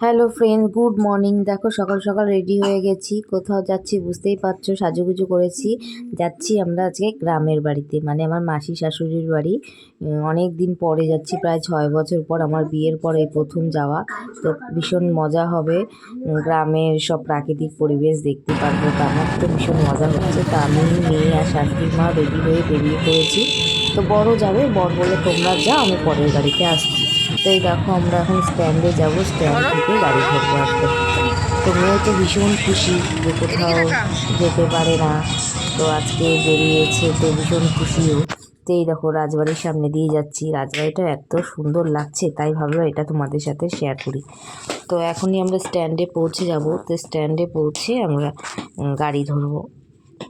Hello friend good morning দেখো, সকাল সকাল রেডি হয়ে গেছি। কোথাও যাচ্ছি বুঝতেই পারছ, সাজুগুজু করেছি। যাচ্ছি আমরা আজকে গ্রামের বাড়িতে মানে আমার মাসি শাশুড়ির বাড়ি। অনেক দিন পরে যাচ্ছি, প্রায় ছয় বছর পর আমার বিয়ের পর এই প্রথম যাওয়া। তো ভীষণ মজা হবে। গ্রামের সব প্রাকৃতিক পরিবেশ দেখতে পারব। তো আমার তো ভীষণ মজা হচ্ছে। তা আমি, মেয়ে আর শাশুড়ি মা রেডি হয়ে বেরিয়ে পড়েছি। তো বড় যাবে বড় বলে তোমরা যাও, আমি পরের গাড়িতে আসছি। এই দেখো আমরা এখন স্ট্যান্ডে যাব স্ট্যান্ড থেকে গাড়ি ধরবো আসতে তো মেয়ে তো ভীষণ খুশি যে কোথাও যেতে পারে না। তো আজকে বেরিয়েছে তো ভীষণ খুশিও। তো এই দেখো রাজবাড়ির সামনে দিয়ে যাচ্ছি। রাজবাড়িটা এত সুন্দর লাগছে তাই ভাবলাম এটা তোমাদের সাথে শেয়ার করি। তো এখনই আমরা স্ট্যান্ডে পৌঁছে যাব। তো স্ট্যান্ডে পৌঁছে আমরা গাড়ি ধরবো।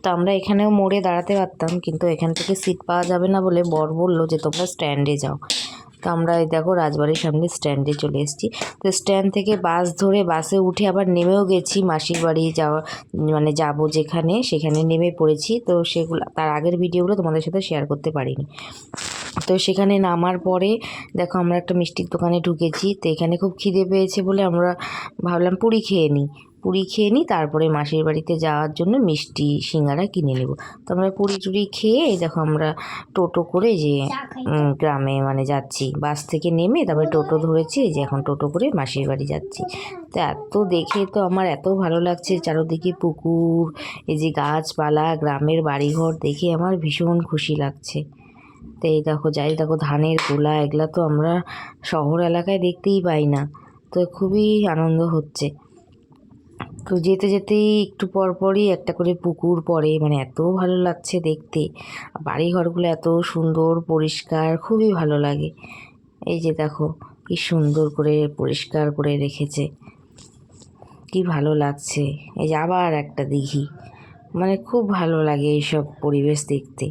তো আমরা এখানেও মোড়ে দাঁড়াতে পারতাম কিন্তু এখান থেকে সিট পাওয়া যাবে না বলে বর বলল যে তোমরা স্ট্যান্ডে যাও। তো আমরা এই দেখো রাজবাড়ির সামনে স্ট্যান্ডে চলে এসেছি। তো স্ট্যান্ড থেকে বাস ধরে বাসে উঠে আবার নেমেও গেছি। মাসির বাড়ি যাওয়া মানে যাব যেখানে, সেখানে নেমে পড়েছি। তো সেগুলো, তার আগের ভিডিওগুলো তোমাদের সাথে শেয়ার করতে পারিনি। তো সেখানে নামার পরে দেখো আমরা একটা মিষ্টির দোকানে ঢুকেছি। তো এখানে খুব খিদে পেয়েছে বলে আমরা ভাবলাম পুরি খেয়ে নিই। পুরি খেয়ে নিই তারপরে মাসির বাড়িতে যাওয়ার জন্য মিষ্টি সিঙ্গারা কিনে নেব। তো আমরা পুরি টুরি খেয়ে দেখো আমরা টোটো করে যে গ্রামে মানে যাচ্ছি। বাস থেকে নেমে তারপরে টোটো ধরেছি যে এখন টোটো করে মাসির বাড়ি যাচ্ছি। তো এত দেখে তো আমার এত ভালো লাগছে চারোদিকে পুকুর এই যে গাছপালা গ্রামের বাড়িঘর দেখে আমার ভীষণ খুশি লাগছে। তো এই দেখো যাই দেখো ধানের গোলা এগুলা তো আমরা শহর এলাকায় দেখতেই পাই না। তো খুবই আনন্দ হচ্ছে। তো যেতে যেতেই একটু পরপরই একটা করে পুকুর পড়ে মানে এত ভালো লাগছে দেখতে। বাড়ি ঘরগুলো এত সুন্দর, পরিষ্কার, খুবই ভালো লাগে। এই যে দেখো, কি সুন্দর করে পরিষ্কার করে রেখেছে। কি ভালো লাগছে। এই যে আবার একটা দিঘি। মানে খুব ভালো লাগে এইসব পরিবেশ দেখতে।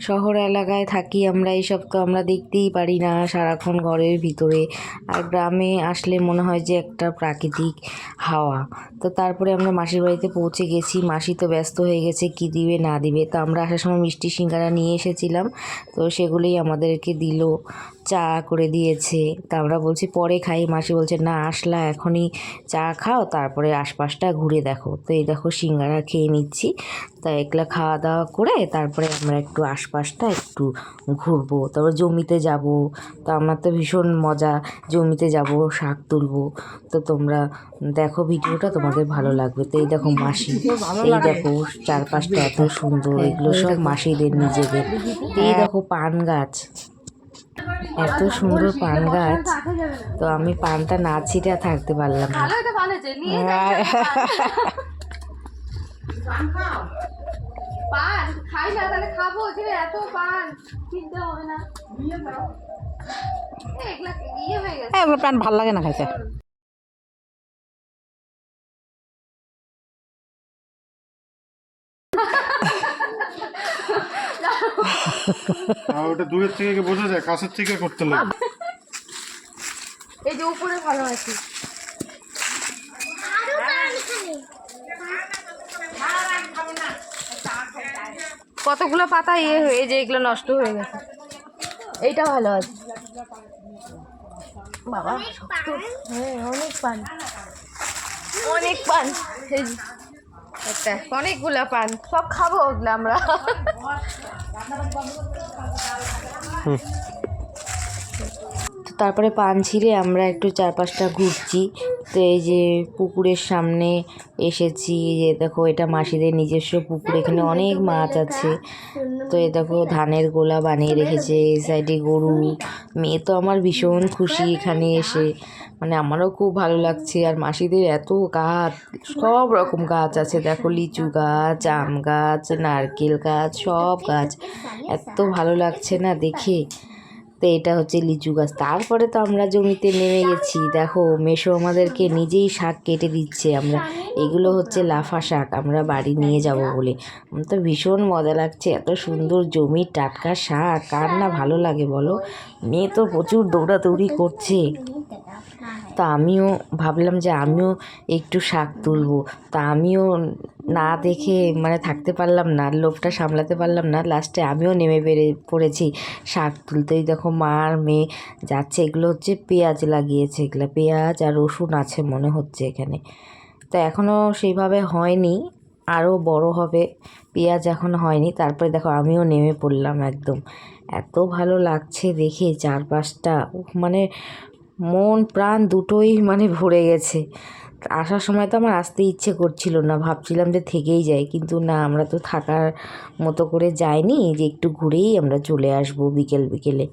শহর এলাকায় থাকি আমরা, এইসব তো আমরা দেখতেই পারি না সারাক্ষণ ঘরের ভিতরে। আর গ্রামে আসলে মনে হয় যে একটা প্রাকৃতিক হাওয়া। তো তারপরে আমরা মাসির বাড়িতে পৌঁছে গেছি। মাসি তো ব্যস্ত হয়ে গেছে, কি দিবে, না দিবে। তো আমরা আসার সময় মিষ্টি সিঙ্গারা নিয়ে এসেছিলাম। তো সেগুলোই আমাদেরকে দিল। চা করে দিয়েছে। তা আমরা বলছি পরে খাই। মাসি বলছে না আসলা এখনই চা খাও তারপরে আশপাশটা ঘুরে দেখো। তো এই দেখো সিঙ্গারা খেয়ে নিচ্ছি। তা একলা খাওয়া দাওয়া করে তারপরে আমরা একটু আশপাশটা একটু ঘুরবো। তারপর জমিতে যাব। তো আমার তো ভীষণ মজা জমিতে যাব শাক তুলবো। তো তোমরা দেখো ভিডিওটা তোমাদের ভালো লাগবে। তো এই দেখো মাসি এই দেখো চারপাশটা এত সুন্দর এগুলো সব মাসিদের নিজেদের। এই দেখো পান গাছ। এত সুন্দর পান গাছ। তো আমি পানটা না ছিটা থাকতে পারলাম না। পান খাই না তাহলে খাব এখানে এত পান। কিনতে হবে না। এগুলা ইয়ে হয়ে গেছে। হ্যাঁ প্যান ভালো লাগে না খাইতে। আর ওটা দূরের থেকে বোঝা যায়? কাছের থেকে করতে লাগে। এই যে উপরে ভালো আছে। কতগুলো পাতা ইয়ে হয়ে যে এগুলো নষ্ট হয়ে গেছে। এইটা ভালো আছে। বাবা হ্যাঁ অনেক পান। অনেক পান। এই একটা অনেকগুলা পান। সব খাব ওগুলো আমরা। তারপরে পান ছিঁড়ে আমরা একটু চারপাশটা ঘুরছি। তো এই যে পুকুরের সামনে এসেছি যে দেখো এটা মাসিদের নিজস্ব পুকুর, এখানে অনেক মাছ আছে। তো এ দেখো ধানের গোলা বানিয়ে রেখেছে, এই সাইডে গরু। মেয়ে তো আমার ভীষণ খুশি এখানে এসে। মানে আমারও খুব ভালো লাগছে। আর মাসিদের এত গাছ, সব রকম গাছ আছে। দেখো লিচু গাছ, আম গাছ, নারকেল গাছ, সব গাছ। এত ভালো লাগছে না দেখে। তো এটা হচ্ছে লিচু গাছ। তারপরে তো আমরা জমিতে নেমে গেছি। দেখো, মেশো আমাদেরকে নিজেই শাক কেটে দিচ্ছে আমরা। এগুলো হচ্ছে লাফা শাক, আমরা বাড়ি নিয়ে যাব বলে। আমার তো ভীষণ মজা লাগছে। এত সুন্দর জমির টাটকা শাক কার না ভালো লাগে বলো? মেয়ে তো প্রচুর দৌড়াদৌড়ি করছে। তা আমিও ভাবলাম যে আমিও একটু শাক তুলবো। তা আমিও না দেখে মানে থাকতে পারলাম না, লোভটা সামলাতে পারলাম না। লাস্টে আমিও নেমে বেড়ে পড়েছি শাক তুলতেই। দেখো মা আর মেয়ে যাচ্ছে, এগুলো হচ্ছে পেঁয়াজ লাগিয়েছে এগুলো। পেঁয়াজ আর রসুন আছে মনে হচ্ছে এখানে। তো এখনও সেইভাবে হয়নি, আরও বড় হবে। পেঁয়াজ এখন হয়নি, তারপরে দেখো আমিও নেমে পড়লাম একদম। এত ভালো লাগছে দেখে চারপাশটা মানে মন, প্রাণ দুটোই মানে ভরে গেছে। আসার সময় তো আমার আসতে ইচ্ছে করছিল না, ভাবছিলাম যে থেকেই যাই, কিন্তু না, আমরা তো থাকার মতো করে যাইনি, যে একটু ঘুরেই আমরা চলে আসব বিকেল বিকেলে।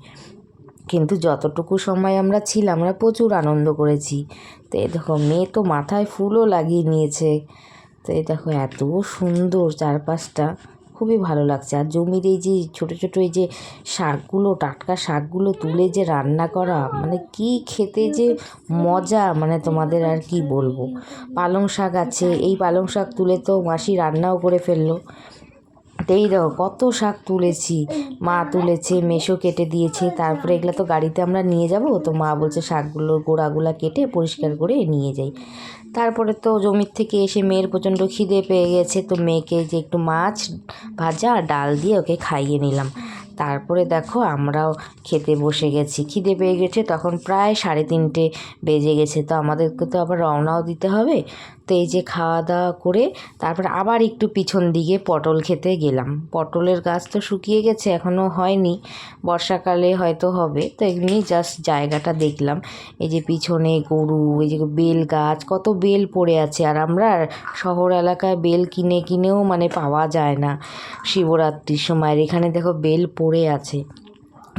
কিন্তু যতটুকু সময় আমরা ছিলাম, আমরা প্রচুর আনন্দ করেছি। তো এই দেখো, মেয়ে তো মাথায় ফুলও লাগিয়ে নিয়েছে। তো এই দেখো, এত সুন্দর চারপাশটা। খুবই ভালো লাগছে। আর জমির এই যে ছোটো ছোটো এই যে শাকগুলো, টাটকা শাকগুলো তুলে যে রান্না করা মানে কি খেতে যে মজা মানে তোমাদের আর কি বলব? পালং শাক আছে, এই পালং শাক তুলে তো মাসি রান্নাও করে ফেলল। এই দেখো কত শাক তুলেছি। মা তুলেছে, মেশো কেটে দিয়েছে, তারপরে এগুলো তো গাড়িতে আমরা নিয়ে যাব। তো মা বলছে শাকগুলোর গোড়াগুলো কেটে পরিষ্কার করে নিয়ে যাই। তারপরে তো জমির থেকে এসে মেয়ের প্রচণ্ড খিদে পেয়ে গেছে। তো মেয়েকে যে একটু মাছ ভাজা ডাল দিয়ে ওকে খাইয়ে নিলাম। তারপরে দেখো আমরাও খেতে বসে গেছি। খিদে পেয়ে গেছে, তখন প্রায় সাড়ে তিনটে বেজে গেছে। তো আমাদেরকে তো আবার রওনাও দিতে হবে। তো এই যে খাওয়া দাওয়া করে তারপর আবার একটু পিছন দিকে পটল খেতে গেলাম। পটলের গাছ তো শুকিয়ে গেছে এখনও হয়নি। বর্ষাকালে হয়তো হবে। তো এমনি জাস্ট জায়গাটা দেখলাম। এই যে পিছনে গরু, এই যে বেল গাছ, কত বেল পড়ে আছে। আর আমরা শহর এলাকায় বেল কিনে কিনেও মানে পাওয়া যায় না। শিবরাত্রির সময়। এখানে দেখো বেল পড়ে আছে।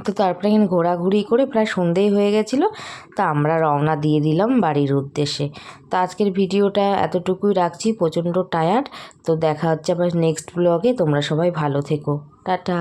তো তারপরে এখানে ঘোরাঘুরি করে প্রায় সন্ধেই হয়ে গেছিল। তা আমরা রওনা দিয়ে দিলাম বাড়ির উদ্দেশ্যে। তো আজকের ভিডিওটা এতটুকুই রাখছি, প্রচণ্ড টায়ার্ড তো দেখা হচ্ছে আবার নেক্সট ব্লগে তোমরা সবাই ভালো থেকো। টাটা।